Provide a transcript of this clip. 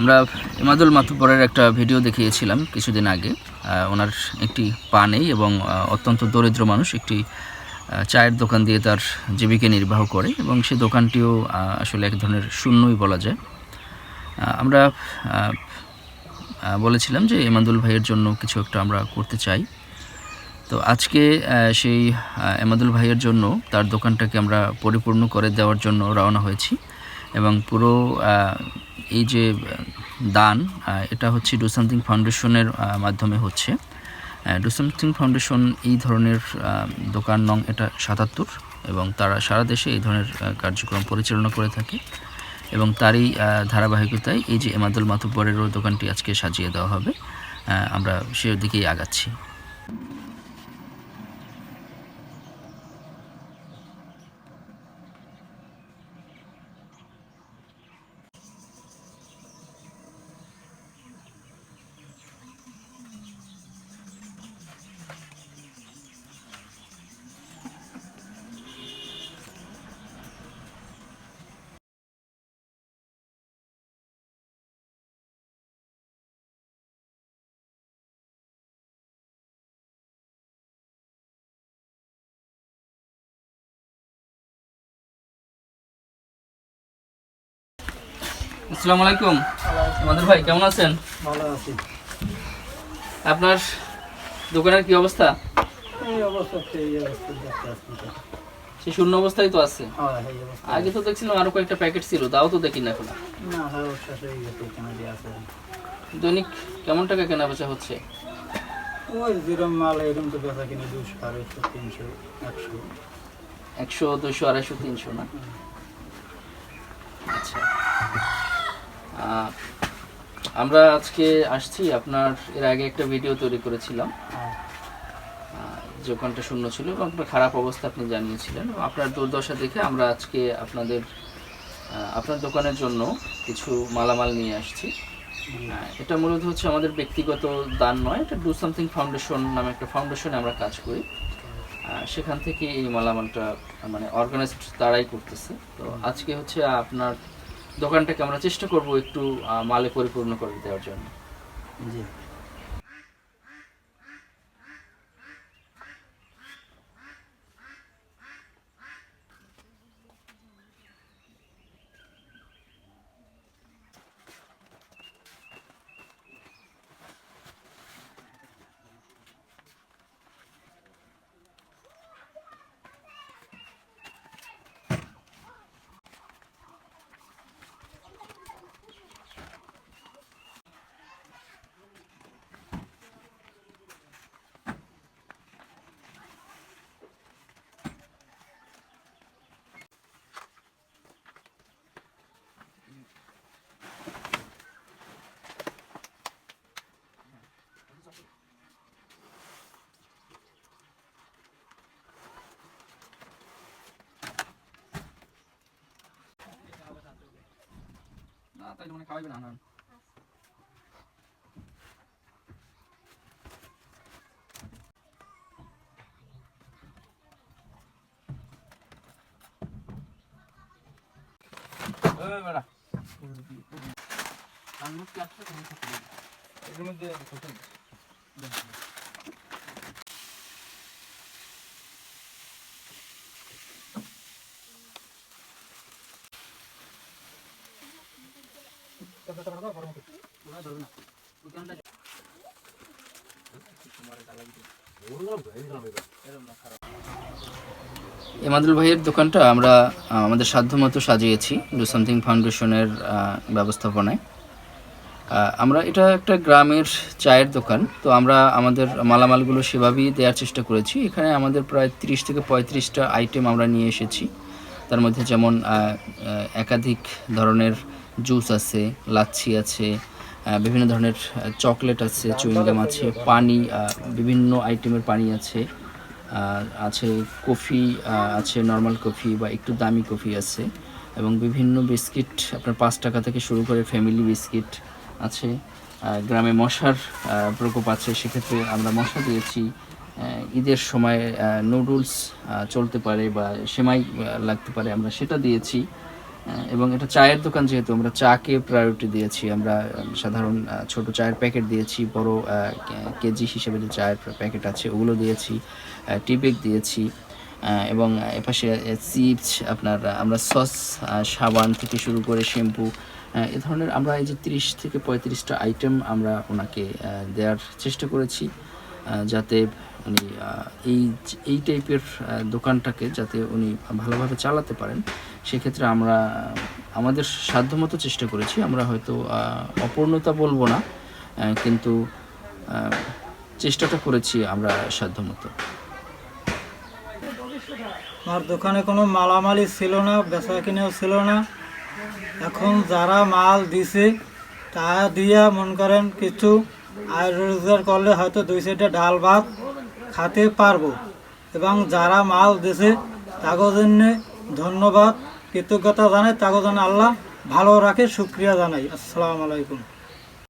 আমরা ইমাদুল মাতুপরের একটা ভিডিও দেখিয়েছিলাম কিছুদিন আগে। ওনার একটি পা নেই এবং অত্যন্ত দরিদ্র মানুষ, একটি চায়ের দোকান দিয়ে তার জীবিকা নির্বাহ করে এবং সে দোকানটিও আসলে এক ধরনের শূন্যই বলা যায়। আমরা বলেছিলাম যে ইমাদুল ভাইয়ের জন্য কিছু একটা আমরা করতে চাই। তো আজকে সেই এমাদুল ভাইয়ের জন্য তার দোকানটাকে আমরা পরিপূর্ণ করে দেওয়ার জন্য রওনা হয়েছি এবং পুরো এই যে দান এটা হচ্ছে ডু সামথিং ফাউন্ডেশনের মাধ্যমে হচ্ছে। ডু সামথিং ফাউন্ডেশন এই ধরনের দোকান নং এটা সাতাত্তর এবং তারা সারা দেশে এই ধরনের কার্যক্রম পরিচালনা করে থাকে এবং তারই ধারাবাহিকতায় এই যে এমাদুল মাতুব্বরেরও দোকানটি আজকে সাজিয়ে দেওয়া হবে আমরা সে দিকেই আগাচ্ছি। আসসালামু আলাইকুম। আমাদের ভাই কেমন আছেন? ভালো আছি। আপনার দোকানের কি অবস্থা? এই এই। সে শূন্য অবস্থায় তো আছে। হ্যাঁ আগে তো দেখছিলাম আরও কয়েকটা প্যাকেট ছিল তাও তো দেখি না এখন হ্যাঁ এখানে দৈনিক কেমন টাকা কেনা বেচা হচ্ছে? ওই যেরকম মাল এরকম তো বেচা কিনে দুশো আড়াইশো তিনশো একশো। একশো দুশো আড়াইশো তিনশো না? আচ্ছা। আমরা আজকে আসছি আপনার এর আগে একটা ভিডিও তৈরি করেছিলাম। যে ওখানটা শূন্য ছিল এবং আপনার খারাপ অবস্থা আপনি জানিয়েছিলেন। এবং আপনার দুর্দশা দেখে আমরা আজকে আপনাদের আপনার দোকানের জন্য কিছু মালামাল নিয়ে আসছি। এটা মূলত হচ্ছে আমাদের ব্যক্তিগত দান নয় এটা ডু সামথিং ফাউন্ডেশন নামে একটা ফাউন্ডেশনে আমরা কাজ করি। সেখান থেকে এই মালামালটা মানে অর্গানাইজড তারাই করতেছে। তো আজকে হচ্ছে আপনার দোকানটাকে আমরা চেষ্টা করব একটু মালে পরিপূর্ণ করে দেওয়ার জন্য। জি। তাই মানে খাওয়াইবে না না এমাদুল ভাইয়ের দোকানটা আমরা আমাদের সাধ্যমতো সাজিয়েছি ডু সামথিং ফাউন্ডেশনের ব্যবস্থাপনায়। আমরা, এটা একটা গ্রামের চায়ের দোকান, তো আমরা আমাদের মালামালগুলো সেভাবেই দেওয়ার চেষ্টা করেছি। এখানে আমাদের প্রায় তিরিশ থেকে পঁয়ত্রিশটা আইটেম আমরা নিয়ে এসেছি। তার মধ্যে যেমন একাধিক ধরনের জুস আছে, লাচ্ছি আছে বিভিন্ন ধরনের চকলেট আছে, চুইংগাম আছে, পানি বিভিন্ন আইটেমের পানি আছে আছে কফি আছে নর্মাল কফি বা একটু দামি কফি আছে, এবং বিভিন্ন বিস্কিট, আপনার পাঁচ টাকা থেকে শুরু করে ফ্যামিলি বিস্কিট আছে গ্রামে মশার প্রকোপ আছে, সেক্ষেত্রে আমরা মশা দিয়েছি ঈদের সময় নুডলস চলতে পারে বা সেমাই লাগতে পারে, আমরা সেটা দিয়েছি। এবং এটা চায়ের দোকান যেহেতু, আমরা চাকে প্রায়োরিটি দিয়েছি। আমরা সাধারণ ছোট চায়ের প্যাকেট দিয়েছি, বড় কেজি হিসেবে যে চায়ের প্যাকেট আছে ওগুলো দিয়েছি টি ব্যাগ দিয়েছি এবং এপাশে চিপস আপনার আমরা সস সাবান থেকে শুরু করে শ্যাম্পু এ ধরনের আমরা এই যে তিরিশ থেকে পঁয়ত্রিশটা আইটেম আমরা ওনাকে দেওয়ার চেষ্টা করেছি। যাতে উনি এই এই টাইপের দোকানটাকে যাতে উনি ভালোভাবে চালাতে পারেন, সেক্ষেত্রে আমরা, আমাদের সাধ্যমতো চেষ্টা করেছি। আমরা হয়তো অপূর্ণতা বলব না কিন্তু চেষ্টাটা করেছি আমরা সাধ্যমতো। আমার দোকানে কোনো মালামালি ছিল না, বেচা কিনেও ছিল না। এখন যারা মাল দিছে, তা দিয়া মন করেন কিছু আয় রোজগার করলে হয়তো দুই সাইডে ডাল ভাত খাতে পারব। এবং যারা মাল দেশে তাগো জন্য ধন্যবাদ, কৃতজ্ঞতা জানাই, তাগো যেন আল্লাহ ভালো রাখে, শুক্রিয়া জানাই। আসসালামু আলাইকুম।